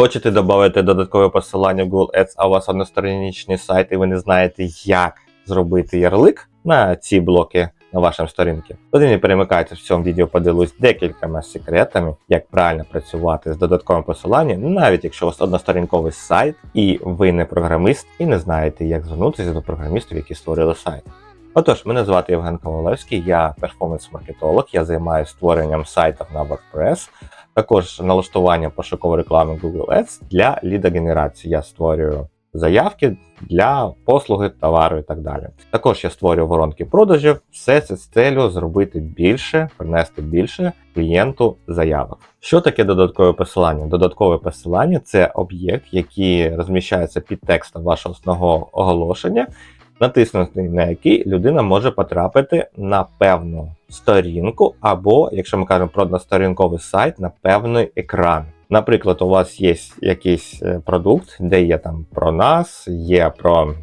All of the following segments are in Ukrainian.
Хочете додати додаткове посилання в Google Ads, а у вас одностороннічний сайт, і ви не знаєте, як зробити ярлик на ці блоки на вашій сторінці. Тоді не перемикайте в цьому відео, поділюсь декількома секретами, як правильно працювати з додатковим посиланням, навіть якщо у вас односторінковий сайт, і ви не програміст, і не знаєте, як звернутися до програмістів, які створили сайт. Отож, мене звати Євген Ковалевський, я перформанс-маркетолог, я займаюся створенням сайтів на WordPress, також налаштуванням пошукової реклами Google Ads для лідогенерації. Я створюю заявки для послуги, товару і так далі. Також я створюю воронки продажів, все це з целью зробити більше, принести більше клієнту заявок. Що таке додаткове посилання? Додаткове посилання це об'єкт, який розміщається під текстом вашого основного оголошення, натиснути на який людина може потрапити на певну сторінку, або, якщо ми кажемо про односторінковий сайт, на певний екран. Наприклад, у вас є якийсь е, продукт, де є там про нас, є про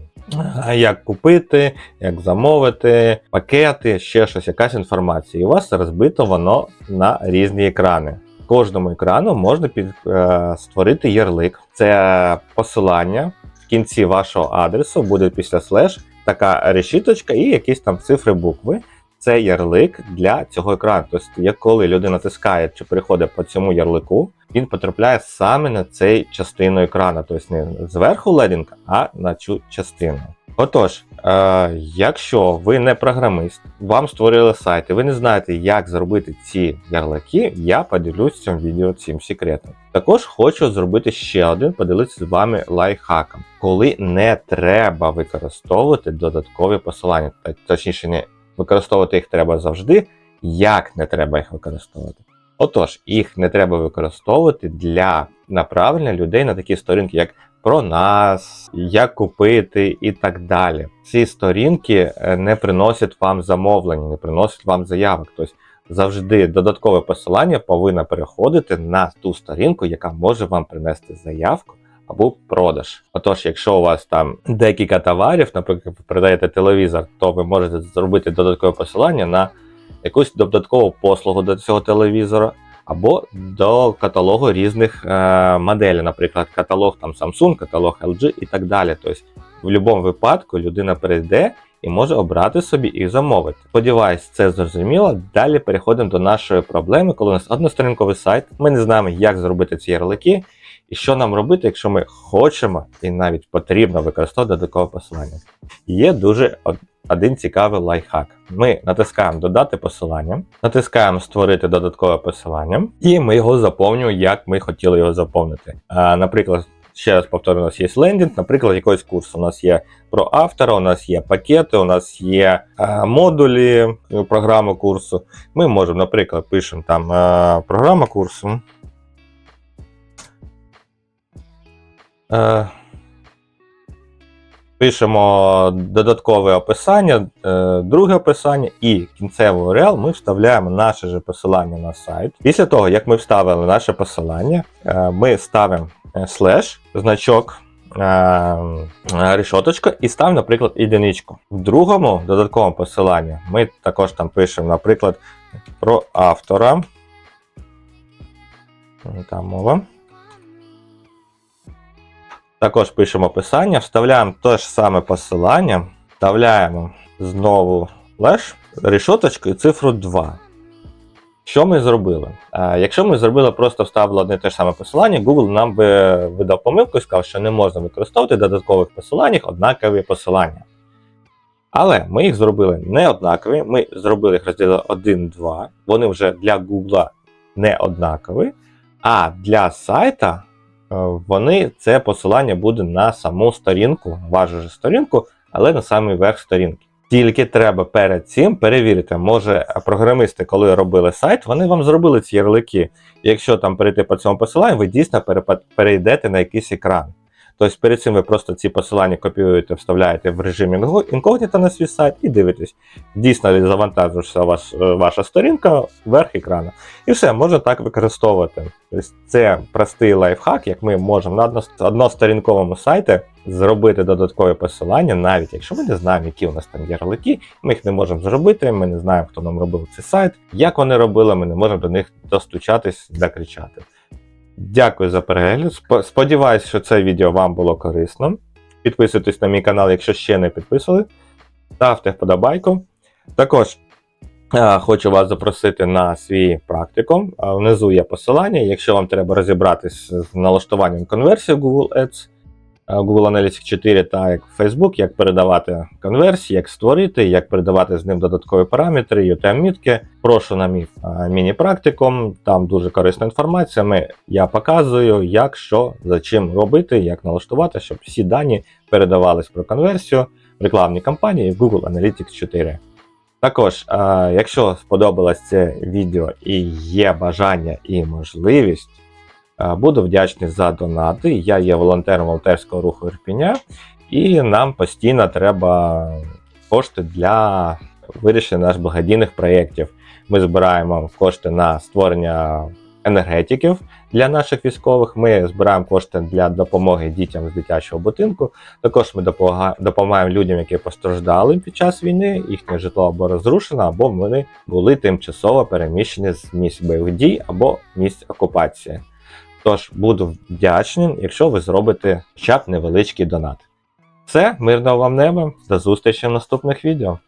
е, як купити, як замовити, пакети, ще щось, якась інформація. І у вас розбито воно на різні екрани. Кожному екрану можна під, е, створити ярлик. Це посилання кінці вашого адресу буде після слеш така решіточка і якісь там цифри букви. Це ярлик для цього екрану. Тобто, як коли людина натискає чи переходить по цьому ярлику, він потрапляє саме на цей частину екрану, тобто не зверху ледінг, а на цю частину. Отож, е, якщо ви не програмист, вам створили сайт, і ви не знаєте, як зробити ці ярлики, я поділюсь цьому відео цим секретом. Також хочу зробити ще один, поділитися з вами лайфхаком, коли не треба використовувати додаткові посилання, точніше, не використовувати їх треба завжди, як не треба їх використовувати. Отож, їх не треба використовувати для направлення людей на такі сторінки, як про нас, як купити і так далі. Ці сторінки е, не приносять вам замовлення, не приносять вам заявок. Тобто завжди додаткове посилання повинно переходити на ту сторінку, яка може вам принести заявку. Або продаж. Отож, якщо у вас там декілька товарів, наприклад, ви продаєте телевізор, то ви можете зробити додаткове посилання на якусь додаткову послугу до цього телевізора, або до каталогу різних е, моделей, наприклад, каталог там Samsung, каталог LG і так далі. Тобто, в будь-якому випадку людина перейде і може обрати собі і замовити. Сподіваюсь, це зрозуміло. Далі переходимо до нашої проблеми, коли у нас односторінковий сайт. Ми не знаємо, як зробити ці ярлики. І що нам робити, якщо ми хочемо і навіть потрібно використовувати додаткове посилання? Є дуже один цікавий лайфхак. Ми натискаємо додати посилання, натискаємо створити додаткове посилання, і ми його заповнюємо, як ми хотіли його заповнити. А, наприклад, ще раз повторю, у нас є лендінг, наприклад, якогось курсу. У нас є про автора, у нас є пакети, у нас є е, модулі е, програми курсу. Ми можемо, наприклад, пишемо там е, програма курсу. Е, Пишемо додаткове описання, е, друге описання і кінцевий URL ми вставляємо наше же посилання на сайт. Після того, як ми вставили наше посилання, е, ми ставимо слеш, значок, е, і ставимо, наприклад, єдиничку. В другому додатковому посиланні ми також там пишемо, наприклад, про автора. Там мова. Також пишемо описання, вставляємо те ж саме посилання, вставляємо знову леш, решоточку і цифру 2. Що ми зробили? Якщо ми зробили, просто вставили одне те ж саме посилання, Google нам би видав помилку і сказав, що не можна використовувати в додаткових посиланнях однакові посилання. Але ми їх зробили не однакові, ми зробили їх розділили 1-2. Вони вже для Google не однакові, а для сайта вони це посилання буде на саму сторінку, вашу ж сторінку, але на самий верх сторінки. Тільки треба перед цим перевірити, може програмісти, коли робили сайт, вони вам зробили ці ярлики. Якщо там перейти по цьому посиланню, ви дійсно перейдете на якийсь екран. Тобто перед цим ви просто ці посилання копіюєте, вставляєте в режимі інго- інкогніто на свій сайт і дивитесь. Дійсно завантажується ваш, е, ваша сторінка верх екрану. І все, можна так використовувати. Тобто це простий лайфхак, як ми можемо на односторінковому сайті зробити додаткові посилання, навіть якщо ми не знаємо, які у нас там ярлики, ми їх не можемо зробити, ми не знаємо, хто нам робив цей сайт, як вони робили, ми не можемо до них достучатись, докричати. Дякую за перегляд. Сп- Сподіваюсь, що це відео вам було корисно. Підписуйтесь на мій канал, якщо ще не підписали. Ставте вподобайку. Також е, хочу вас запросити на свій практикум. Е, Внизу є посилання. Якщо вам треба розібратись з налаштуванням конверсії в Google Ads, Google Analytics 4 та як Facebook, як передавати конверсії, як створити, як передавати з ним додаткові параметри, UTM-мітки. Прошу на мій е, міні-практикум. Там дуже корисна інформація. Ми, я показую, як що за чим робити, як налаштувати, щоб всі дані передавались про конверсію в рекламній кампанії в Google Analytics 4. Також, е, якщо сподобалось це відео і є бажання і можливість, е, буду вдячний за донати. Я є волонтером волонтерського руху Ірпіня, і нам постійно треба кошти для вирішення наших благодійних проєктів. Ми збираємо кошти на створення енергетиків для наших військових. Ми збираємо кошти для допомоги дітям з дитячого будинку. Також ми допомагаємо людям, які постраждали під час війни, їхнє житло або розрушено, або вони були тимчасово переміщені з місць бойових дій або місць окупації. Тож буду вдячним, якщо ви зробите хоча б невеличкий донат. Все, мирного вам неба, до зустрічі в наступних відео.